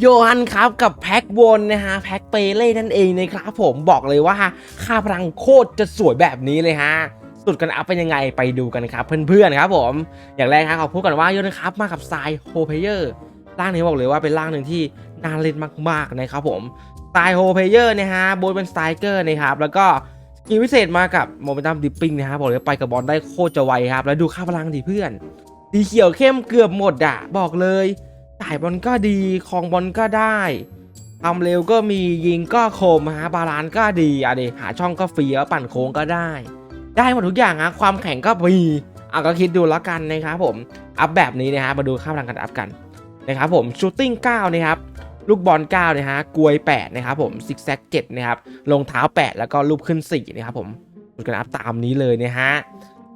โยฮันครับกับแพ็กวนนะฮะแพ็กเปเล่นั่นเองนะครับผมบอกเลยว่าค่าพลังโคตรจะสวยแบบนี้เลยฮะสุดกันอัพเป็นยังไงไปดูกันครับเพื่อนๆครับผมอย่างแรกครับขอพูดก่อนว่าโยนครับมากับทรายโฮเพเยอร์ร่างนี้บอกเลยว่าเป็นร่างหนึ่งที่น่าเล่นมากๆนะครับผมสไตล์โฮเพเยอร์นะฮะโบยเป็นสไตล์เกอร์นะครับแล้วก็สกิลพิเศษมากับโมเมนตัมดิปปิ้งนะฮะบอกเลยไปกับบอลได้โคตรจะไวครับแล้วดูค่าพลังดิเพื่อนสีเขียวเข้มเกือบหมดอะบอกเลย จ่ายบอลก็ดีคลองบอลก็ได้ทำเร็วก็มียิงก็คมฮะบาลานก็ดีอะดิหาช่องก็ฟรีแล้วปั่นโค้งก็ได้ ได้หมดทุกอย่างฮะความแข็งก็มีอะก็คิดดูแล้วกันนะครับผมอัพแบบนี้นะฮะมาดูค่าพลังกันอัพกันนะครับผมชูตติ้ง9นะครับลูกบอล9นะฮะกลวย 8 นะครับผมซิกแซก7นะครับรองเท้า 8 แล้วก็รูปขึ้น 4 นะครับผมดูกันอัพตามนี้เลยนะฮะ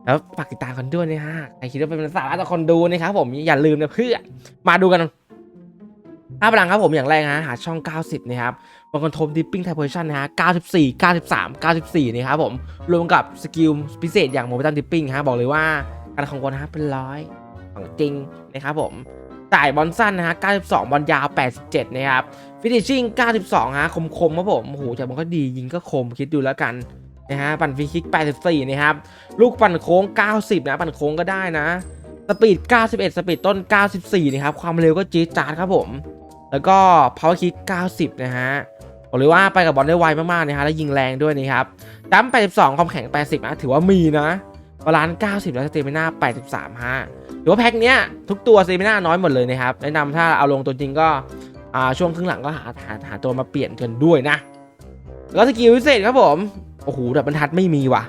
แล้วฝากติดตามกันด้วยนะฮะใครคิดว่าเป็นสาระต่อคนดูนะครับผมอย่าลืมนะเพื่อนมาดูกันค่าพลังครับผมอย่างแรกนะหาช่อง 90 นะครับบางคนทมดิปปิ้งไทโพชันนะฮะ 94 93 94 นะครับผม รวมกับสกิลพิเศษอย่างโมบิตันดิปปิ้งฮะ บอกเลยว่าการของบอลนะฮะเป็นร้อยของจริงนะครับผมจ่ายบอลสั้นนะฮะ 92 บอลยาว 87 นะครับ ฟินิชชิ่ง 92 ฮะ คมๆครับผมโอ้โหแต่มันก็ดียิงก็คมคิดดูแล้วกัน นะฮะปั่นฟรีคิก 84 นะครับ ลูกปั่นโค้ง 90 นะ ปั่นโค้งก็ได้นะ สปีด 91 สปีดต้น 94 นะครับ ความเร็วก็จี๊ดจ๊าดครับผม แล้วก็ power kick 90 นะฮะบอกเลยว่าไปกับบอลได้ไวมากๆนะฮะ แล้วยิงแรงด้วยนะครับดัม82 ความแข็ง 80 นะ ถือว่ามีนะบาลานซ์ 90 แล้วสเตมิน่า 83 ฮะหรือว่าแพ็คเนี้ยทุกตัวสเตมิน่าน้อยหมดเลยนะครับ แนะนำถ้าเอาลงตัวจริงก็อ่าช่วงครึ่งหลังก็หาหาหาตัวมาเปลี่ยนกันด้วยนะ แล้วสกิลพิเศษครับผม โอ้โหดับบรรทัดไม่มีว่ะ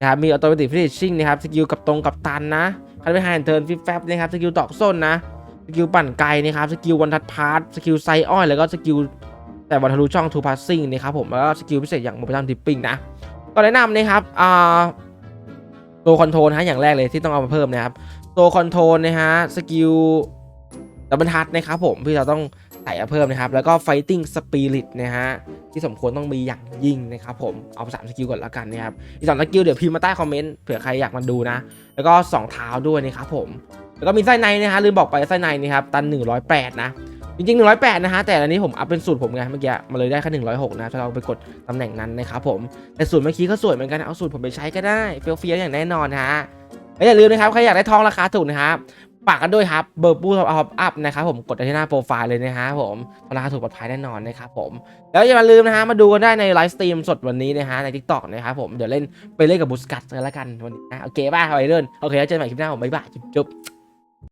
นะครับมีออโตเมติฟินิชชิ่งนะครับสกิลกับตรงกับตันนะคันไปไฮแอนเทิร์นฟิปแฟบนะครับสกิลตอกส้นนะสกิลปั่นไกลนะครับสกิลวันทัดพาร์ทสกิลไซอ้อยแล้วก็สกิลแต่บอลทะลุช่องทูพาสซิ่งนะครับผมแล้วก็สกิลพิเศษอย่างโมบิลัมดิปปิ้งนะก็แนะนำนะครับอ่าตัวคอนโทรลฮะอย่างแรกเลยที่ต้องเอามาเพิ่มนะครับตัวคอนโทรลนะฮะสกิลดับบิลทัดนะครับผมที่เราต้อง ใส่เพิ่มนะครับ แล้วก็ไฟติ้งสปิริตนะฮะที่สมควรต้องมีอย่างยิ่งนะครับผมเอาสามสกิลก่อนละกันนะครับอีกสองสกิลเดี๋ยวพิมพ์มาใต้คอมเมนต์เผื่อใครอยากมาดูนะ แล้วก็สองเท้าด้วยนะครับผม แล้วก็มีไส้ในนะฮะลืมบอกไปไส้ในนี่ครับตัน 108 นะ จริงๆ 108 นะฮะแต่อันนี้ผมอัพเป็นสูตรผมไงเมื่อกี้มันเลยได้แค่106 นะถ้าเราไปกดตำแหน่งนั้นนะครับผมแต่สูตรเมื่อกี้ก็สวยเหมือนกันเอาสูตรผมไปใช้ก็ได้เฟี้ยวเฟียอย่างแน่นอนฮะและอย่าลืมนะครับใครอยากได้ทองราคาถูกนะครับ ฝากกันด้วยครับ เบอร์บูท็อปอัพนะครับผมกดที่หน้าโปรไฟล์เลยนะฮะผมราคาถูกปลอดภัยแน่นอนนะครับผม แล้วอย่าลืมนะฮะมาดูกันได้ในไลฟ์สตรีมสดวันนี้นะฮะในทิกตอกนะครับผมเดี๋ยวเล่นไปเล่นกับบุสกัตกันละกันวันนี้นะโอเคป่ะไปเดินโอเคแล้วเจอกันใหม่คลิปหน้าผมบ๊ายบายจุ๊บ